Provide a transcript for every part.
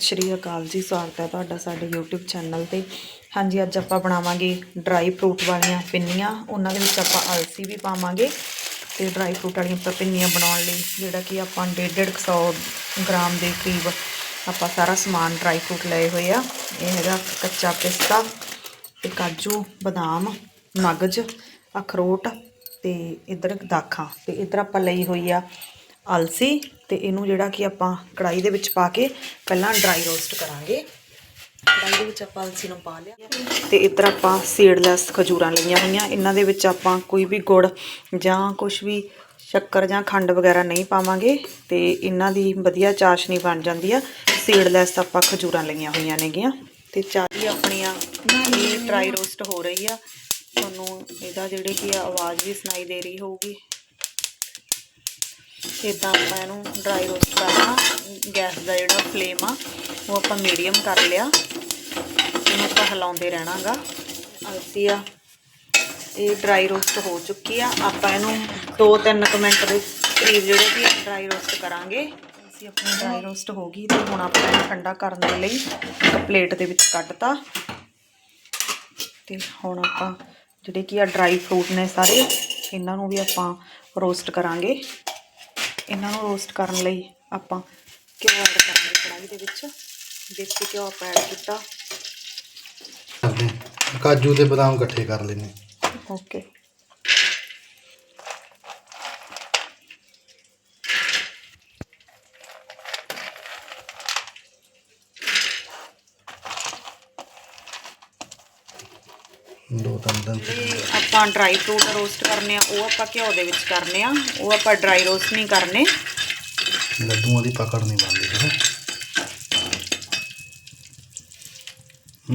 ਸਤਿ ਸ਼੍ਰੀ ਅਕਾਲ ਜੀ, ਸਵਾਗਤ ਹੈ ਤੁਹਾਡਾ ਸਾਡੇ YouTube ਚੈਨਲ ਤੇ। ਹਾਂਜੀ, ਅੱਜ ਆਪਾਂ ਬਣਾਵਾਂਗੇ ਡਰਾਈ ਫਰੂਟ ਵਾਲੀਆਂ ਪਿੰਨੀਆਂ। ਉਹਨਾਂ ਦੇ ਵਿੱਚ ਆਪਾਂ ਅਲਸੀ ਵੀ ਪਾਵਾਂਗੇ ਤੇ ਡਰਾਈ ਫਰੂਟ ਵਾਲੀਆਂ ਆਪਾਂ ਪਿੰਨੀਆਂ ਬਣਾਉਣ ਲਈ, ਜਿਹੜਾ ਕਿ ਆਪਾਂ 150 100 ਗ੍ਰਾਮ ਦੇ ਕਰੀਬ ਆਪਾਂ ਸਾਰਾ ਸਮਾਨ ਡਰਾਈ ਫਰੂਟ ਲਏ ਹੋਏ ਆ। ਇਹ ਹੈਗਾ ਕੱਚਾ ਪਿਸਤਾ ਤੇ ਕਾਜੂ, ਬਦਾਮ, ਮਗਜ, ਅਖਰੋਟ ਤੇ ਇਧਰ ਦਾਖਾਂ। ਤੇ ਇਧਰ ਆਪਾਂ ਲਈ ਹੋਈ ਆ ਅਲਸੀ ਤੇ ਇਹਨੂੰ ਜਿਹੜਾ ਕਿ ਆਪਾਂ ਕੜਾਈ ਦੇ ਵਿੱਚ ਪਾ ਕੇ ਪਹਿਲਾਂ ਡਰਾਈ ਰੋਸਟ ਕਰਾਂਗੇ। ਕੜਾਈ ਦੇ ਵਿੱਚ ਆਪਾਂ ਅਲਸੀ ਨੂੰ ਪਾ ਲਿਆ। ਤੇ ਇਧਰ ਆਪਾਂ ਸੀਡਲੈਸ ਖਜੂਰਾਂ ਲਈਆਂ ਹੋਈਆਂ। ਇਹਨਾਂ ਦੇ ਵਿੱਚ ਆਪਾਂ ਕੋਈ ਵੀ ਗੁੜ ਜਾਂ ਕੁਝ ਵੀ ਸ਼ੱਕਰ ਜਾਂ ਖੰਡ ਵਗੈਰਾ ਨਹੀਂ ਪਾਵਾਂਗੇ ਤੇ ਇਹਨਾਂ ਦੀ ਵਧੀਆ ਚਾਸ਼ਨੀ ਬਣ ਜਾਂਦੀ ਆ। ਸੀਡਲੈਸ ਆਪਾਂ ਖਜੂਰਾਂ ਲਈਆਂ ਹੋਈਆਂ ਨੇਗੀਆਂ। ਤੇ ਚਾਹੀ ਆਪਣੀਆਂ ਡਰਾਈ ਰੋਸਟ ਹੋ ਰਹੀ ਆ। ਤੁਹਾਨੂੰ ਇਹਦਾ ਜਿਹੜੇ ਕੀ ਆਵਾਜ਼ ਵੀ ਸੁਣਾਈ ਦੇ ਰਹੀ ਹੋਊਗੀ। ਇਦਾਂ ਆਪਾਂ ਇਹਨੂੰ ਡਰਾਈ ਰੋਸਟ ਕਰਨਾ, ਗੈਸ ਦਾ ਜਿਹੜਾ ਫਲੇਮ ਆ, ਉਹ ਆਪਾਂ ਮੀਡੀਅਮ ਕਰ ਲਿਆ। ਇਹਨੂੰ ਆਪਾਂ ਹਿਲਾਉਂਦੇ ਰਹਿਣਾਗਾ। ਅਲਸੀ ਆ, ਇਹ ਡਰਾਈ ਰੋਸਟ ਹੋ ਚੁੱਕੀ ਆ। ਆਪਾਂ ਇਹਨੂੰ 2-3 ਮਿੰਟ ਦੇ ਕਰੀਬ ਜਿਹੜੇ ਵੀ ਡਰਾਈ ਰੋਸਟ ਕਰਾਂਗੇ, ਅਸੀਂ ਆਪਣੀ ਡਰਾਈ ਰੋਸਟ ਹੋ ਗਈ ਤੇ ਹੁਣ ਆਪਾਂ ਇਹਨੂੰ ਠੰਡਾ ਕਰਨ ਦੇ ਲਈ ਇੱਕ ਪਲੇਟ ਦੇ ਵਿੱਚ ਕੱਢਤਾ। ਤੇ ਹੁਣ ਆਪਾਂ, ਜਿਹੜੇ ਕੀ ਆ ਡਰਾਈ ਫਰੂਟ ਨੇ ਸਾਰੇ, ਇਹਨਾਂ ਨੂੰ ਵੀ ਆਪਾਂ ਰੋਸਟ ਕਰਾਂਗੇ। ਇਹਨਾਂ ਨੂੰ ਰੋਸਟ ਕਰਨ ਲਈ ਆਪਾਂ ਘਿਓ ਐਡ ਕਰਾਂਗੇ ਕੜਾਹੀ ਦੇ ਵਿੱਚ ਦੇਸੀ ਘਿਓ ਆਪਾਂ ਐਡ ਕੀਤਾ। ਕਾਜੂ ਤੇ ਬਦਾਮ ਇਕੱਠੇ ਕਰ ਲੈਨੇ ਓਕੇ ਦੋ ਤਿੰਨ ਦਿਨ ਜਿਹੜੇ ਆਪਾਂ ਡਰਾਈ ਫਰੂਟ ਰੋਸਟ ਕਰਨੇ ਆ ਉਹ ਆਪਾਂ ਘਿਓ ਦੇ ਵਿੱਚ ਕਰਨੇ ਆ ਉਹ ਆਪਾਂ ਡਰਾਈ ਰੋਸਟ ਨਹੀਂ ਕਰਨੇ। ਲੱਡੂਆਂ ਦੀ ਪਕੜ ਨਹੀਂ ਬਣਦੀ ਹੈ?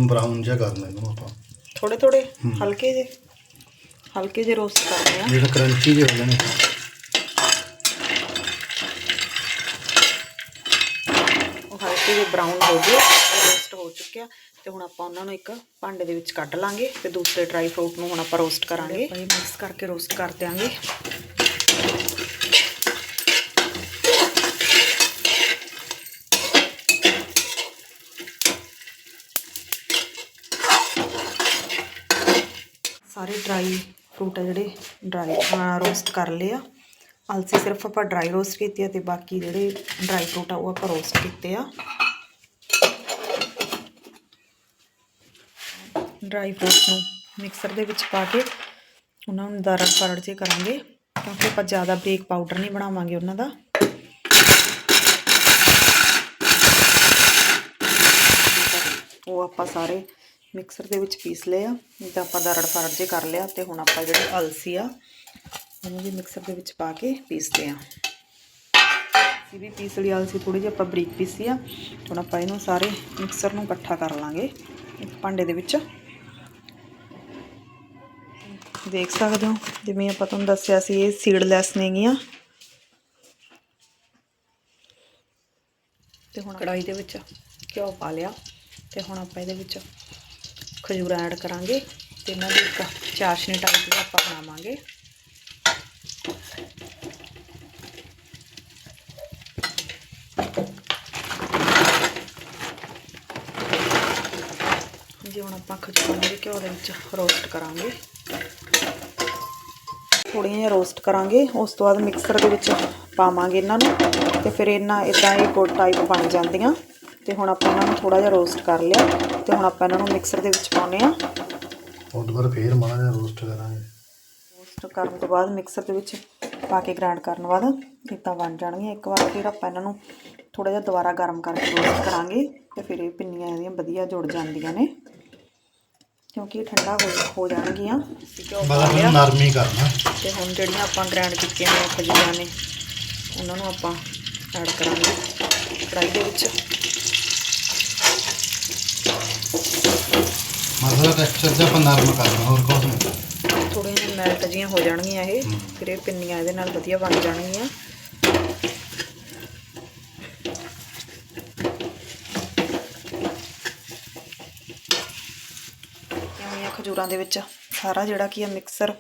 ਬਰਾਊਨ ਜਿਹਾ ਕਰਨਾ ਇਹਨੂੰ ਆਪਾਂ। ਥੋੜੇ ਥੋੜੇ ਹਲਕੇ ਜੇ ਹਲਕੇ ਜੇ ਰੋਸਟ ਕਰਨੇ ਆ। ਜਿਹੜਾ ਕਰੰਚੀ ਜਿਹੇ ਹੋ ਜਾਣੇ। ਉਹ ਹਲਕੇ ਜਿਹੇ ਬਰਾਊਨ ਹੋ ਗਏ ਰੋਸਟ ਹੋ ਚੁੱਕਿਆ। ਤੇ ਹੁਣ ਆਪਾਂ ਉਹਨਾਂ ਨੂੰ ਇੱਕ ਭਾਂਡੇ ਦੇ ਵਿੱਚ ਕੱਢ ਲਾਂਗੇ ਤੇ ਦੂਸਰੇ ਡਰਾਈ ਫਰੂਟ ਨੂੰ ਹੁਣ ਆਪਾਂ ਰੋਸਟ ਕਰਾਂਗੇ। ਆਪਾਂ ਇਹ ਮਿਕਸ ਕਰਕੇ ਰੋਸਟ ਕਰ ਦਿਆਂਗੇ। ਸਾਰੇ ਡਰਾਈ ਫਰੂਟ ਆ ਜਿਹੜੇ ਡਰਾਈ ਰੋਸਟ ਕਰ ਲਏ ਆ। ਅਲਸੀ ਸਿਰਫ ਆਪਾਂ ਡਰਾਈ ਰੋਸਟ ਕੀਤੀ ਆ ਤੇ ਬਾਕੀ ਜਿਹੜੇ ਡਰਾਈ ਫਰੂਟ ਆ ਉਹ ਆਪਾਂ ਰੋਸਟ ਕੀਤੇ ਆ। ਡਰਾਈ ਫਰੂਟਸ ਨੂੰ ਮਿਕਸਰ ਦੇ ਵਿੱਚ ਪਾ ਕੇ ਉਹਨਾਂ ਨੂੰ ਦਰੜ ਫਰੜ ਜੇ ਕਰਾਂਗੇ, ਕਿਉਂਕਿ ਆਪਾਂ ਜ਼ਿਆਦਾ ਬੇਕ ਪਾਊਡਰ ਨਹੀਂ ਬਣਾਵਾਂਗੇ ਉਹਨਾਂ ਦਾ। ਉਹ ਆਪਾਂ ਸਾਰੇ ਮਿਕਸਰ ਦੇ ਵਿੱਚ ਪੀਸ ਲਏ ਆ ਜਿੱਦਾਂ ਆਪਾਂ ਦਰੜ ਫਰੜ ਜੇ ਕਰ ਲਿਆ ਤੇ ਹੁਣ ਆਪਾਂ ਜਿਹੜੀ ਅਲਸੀ ਆ, ਉਹਨੂੰ ਵੀ ਮਿਕਸਰ ਦੇ ਵਿੱਚ ਪਾ ਕੇ ਪੀਸਦੇ ਆ। ਅਸੀਂ ਵੀ ਪੀਸ ਲਈ, ਅਲਸੀ ਥੋੜੀ ਜਿਹੀ ਆਪਾਂ ਬਰੀਕ ਪੀਸੀ ਆ, ਹੁਣ ਆਪਾਂ ਇਹਨੂੰ ਸਾਰੇ ਮਿਕਸਰ ਨੂੰ ਇਕੱਠਾ ਕਰ ਲਾਂਗੇ, ਇੱਕ ਭਾਂਡੇ ਦੇ ਵਿੱਚ। ਦੇਖ ਸਕਦੇ ਹੋ, ਜਿਵੇਂ ਆਪਾਂ ਤੁਹਾਨੂੰ ਦੱਸਿਆ ਸੀ, ਇਹ ਸੀਡਲੈਸ ਨੇਗੀਆਂ ਤੇ ਹੁਣ ਕੜਾਈ ਦੇ ਵਿੱਚ ਘਿਓ ਪਾ ਲਿਆ, ਤੇ ਹੁਣ ਆਪਾਂ ਇਹਦੇ ਵਿੱਚ ਖਜੂਰਾਂ ਐਡ ਕਰਾਂਗੇ, ਤੇ ਇਹਨਾਂ ਦੀ ਇੱਕ ਚਾਸ਼ਨੀ ਟਾਈਪ ਦੀ ਆਪਾਂ ਬਣਾਵਾਂਗੇ। ਜੀ ਹੁਣ ਆਪਾਂ ਖਜੂਰਾਂ ਨੂੰ ਘਿਓ ਦੇ ਵਿੱਚ ਰੋਸਟ ਕਰਾਂਗੇ। ਥੋੜ੍ਹੀਆਂ ਜਿਹੀਆਂ ਰੋਸਟ ਕਰਾਂਗੇ ਉਸ ਤੋਂ ਬਾਅਦ ਮਿਕਸਰ ਦੇ ਵਿੱਚ ਪਾਵਾਂਗੇ ਇਹਨਾਂ ਨੂੰ ਤੇ ਫਿਰ ਇਹਨਾਂ ਇਦਾਂ ਇਹ ਗੁੜ ਟਾਈਪ ਬਣ ਜਾਂਦੀਆਂ ਤੇ ਹੁਣ ਆਪਾਂ ਇਹਨਾਂ ਨੂੰ ਥੋੜਾ ਜਿਹਾ ਰੋਸਟ ਕਰ ਲਿਆ ਤੇ ਹੁਣ ਆਪਾਂ ਇਹਨਾਂ ਨੂੰ ਮਿਕਸਰ ਦੇ ਵਿੱਚ ਪਾਉਨੇ ਆ ਉਹ ਦੁਬਾਰਾ ਫੇਰ ਮਾੜਾ ਜਿਹਾ ਰੋਸਟ ਕਰਾਂਗੇ। ਰੋਸਟ ਕਰਨ ਤੋਂ ਬਾਅਦ ਮਿਕਸਰ ਦੇ ਵਿੱਚ ਪਾ ਕੇ ਗ੍ਰਾਈਂਡ ਕਰਨ ਬਾਅਦ ਇਦਾਂ ਬਣ ਜਾਣਗੀਆਂ। ਇੱਕ ਵਾਰ ਫਿਰ ਆਪਾਂ ਇਹਨਾਂ ਨੂੰ ਥੋੜਾ ਜਿਹਾ ਦੁਬਾਰਾ ਗਰਮ ਕਰਕੇ ਰੋਸਟ ਕਰਾਂਗੇ ਤੇ ਫਿਰ ਇਹ ਪਿੰਨੀਆਂ ਇਹਦੀਆਂ ਵਧੀਆ ਜੁੜ ਜਾਂਦੀਆਂ ਨੇ। ਕਿਉਂਕਿ ਇਹ ਠੰਡਾ ਹੋ ਹੋ ਜਾਣਗੀਆਂ। ਘਿਓ ਪਾ ਬਸ ਲਿਆ ਨਰਮ ਕਰਨਾ। ਤੇ ਹੁਣ ਜਿਹੜੀਆਂ ਆਪਾਂ ਗ੍ਰਾਈਂਡ ਕੀਤੀਆਂ ਨੇ ਖਜੂਰਾਂ ਨੇ ਉਹਨਾਂ ਨੂੰ ਆਪਾਂ ਐਡ ਕਰਾਂਗੇ ਕੜਾਈ ਦੇ ਵਿੱਚ। ਮਤਲਬ ਟੈਕਸਚਰ ਜਿਹਾ ਆਪਾਂ ਨਰਮ ਕਰਨਾ ਹੋਰ ਕੁਝ ਨਹੀਂ। ਥੋੜ੍ਹੀਆਂ ਜਿਹੀਆਂ ਮੈਲਟ ਜੀਆਂ ਹੋ ਜਾਣਗੀਆਂ ਇਹ ਫਿਰ ਇਹ ਪਿੰਨੀਆਂ ਇਹਦੇ ਨਾਲ ਵਧੀਆ ਬਣ ਜਾਣਗੀਆਂ ਇਹ ਖਜੂਰਾਂ ਦੇ ਵਿੱਚ ਸਾਰਾ ਜਿਹੜਾ ਕੀ ਆ ਮਿਕਸਰ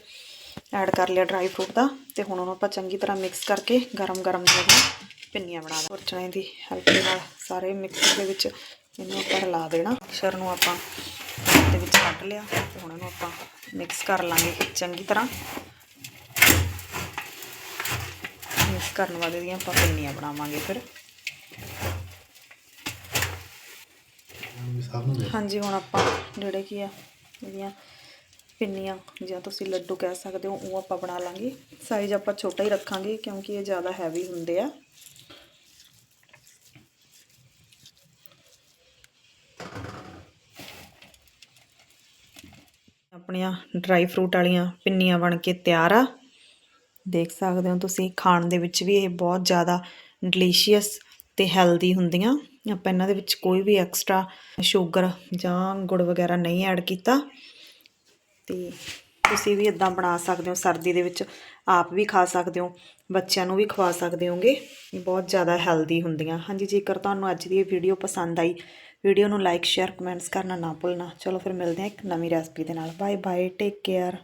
ਐਡ ਕਰ ਲਿਆ ਡਰਾਈ ਫਰੂਟ ਦਾ ਤੇ ਹੁਣ ਉਹਨੂੰ ਆਪਾਂ ਚੰਗੀ ਤਰ੍ਹਾਂ ਮਿਕਸ ਕਰਕੇ ਗਰਮ ਗਰਮ ਜਿਹੜਾ ਪਿੰਨੀਆਂ ਬਣਾ ਲਾਂ ਚਣੇ ਦੀ ਹੈਲਪ ਦੇ ਨਾਲ ਸਾਰੇ ਮਿਕਸਰ ਦੇ ਵਿੱਚ ਇਹਨੂੰ ਆਪਾਂ ਰਲਾ ਦੇਣਾ। ਮਿਕਸਰ ਨੂੰ ਆਪਾਂ ਦੇ ਵਿੱਚ ਕੱਢ ਲਿਆ ਤੇ ਹੁਣ ਇਹਨੂੰ ਆਪਾਂ ਮਿਕਸ ਕਰ ਲਾਂਗੇ ਚੰਗੀ ਤਰ੍ਹਾਂ। ਮਿਕਸ ਕਰਨ ਵਾਲੇ ਦੀਆਂ ਆਪਾਂ ਪਿੰਨੀਆਂ ਬਣਾਵਾਂਗੇ ਫਿਰ। ਹਾਂਜੀ ਹੁਣ ਆਪਾਂ ਜਿਹੜੇ ਕੀ ਆ ਜਿਹੜੀਆਂ ਪਿੰਨੀਆਂ ਜਾਂ ਤੁਸੀਂ ਲੱਡੂ ਕਹਿ ਸਕਦੇ ਹੋ, ਉਹ ਆਪਾਂ ਬਣਾ ਲਾਂਗੇ। ਸਾਈਜ਼ ਆਪਾਂ ਛੋਟਾ ਹੀ ਰੱਖਾਂਗੇ ਕਿਉਂਕਿ ਇਹ ਜ਼ਿਆਦਾ ਹੈਵੀ ਹੁੰਦੇ ਆ। ਆਪਣੀਆਂ ਡਰਾਈ ਫਰੂਟ ਵਾਲੀਆਂ ਪਿੰਨੀਆਂ ਬਣ ਕੇ ਤਿਆਰ ਆ। ਦੇਖ ਸਕਦੇ ਹੋ ਤੁਸੀਂ, ਖਾਣ ਦੇ ਵਿੱਚ ਵੀ ਇਹ ਬਹੁਤ ਜ਼ਿਆਦਾ ਡਿਲੀਸ਼ੀਅਸ ਤੇ ਹੈਲਦੀ ਹੁੰਦੀਆਂ। ਆਪਾਂ ਇਹਨਾਂ ਦੇ ਵਿੱਚ ਕੋਈ ਵੀ ਐਕਸਟਰਾ ਸ਼ੂਗਰ ਜਾਂ ਗੁੜ ਵਗੈਰਾ ਨਹੀਂ ਐਡ ਕੀਤਾ। ਤੇ ਤੁਸੀਂ ਵੀ ਇਦਾਂ ਬਣਾ ਸਕਦੇ ਹੋ, ਸਰਦੀ ਦੇ ਵਿੱਚ ਆਪ ਵੀ ਖਾ ਸਕਦੇ ਹੋ, ਬੱਚਿਆਂ ਨੂੰ ਵੀ ਖਵਾ ਸਕਦੇ ਹੋਗੇ। ਇਹ ਬਹੁਤ ਜ਼ਿਆਦਾ ਹੈਲਦੀ ਹੁੰਦੀਆਂ। ਹਾਂਜੀ, ਜੇਕਰ ਤੁਹਾਨੂੰ ਅੱਜ ਦੀ ਇਹ ਵੀਡੀਓ ਪਸੰਦ ਆਈ ਵੀਡੀਓ ਨੂੰ ਲਾਈਕ ਸ਼ੇਅਰ ਕਮੈਂਟਸ ਕਰਨਾ ਨਾ ਭੁੱਲਣਾ। ਚਲੋ ਫਿਰ ਮਿਲਦੇ ਹਾਂ ਇੱਕ ਨਵੀਂ ਰੈਸਪੀ ਦੇ ਨਾਲ। Bye bye take care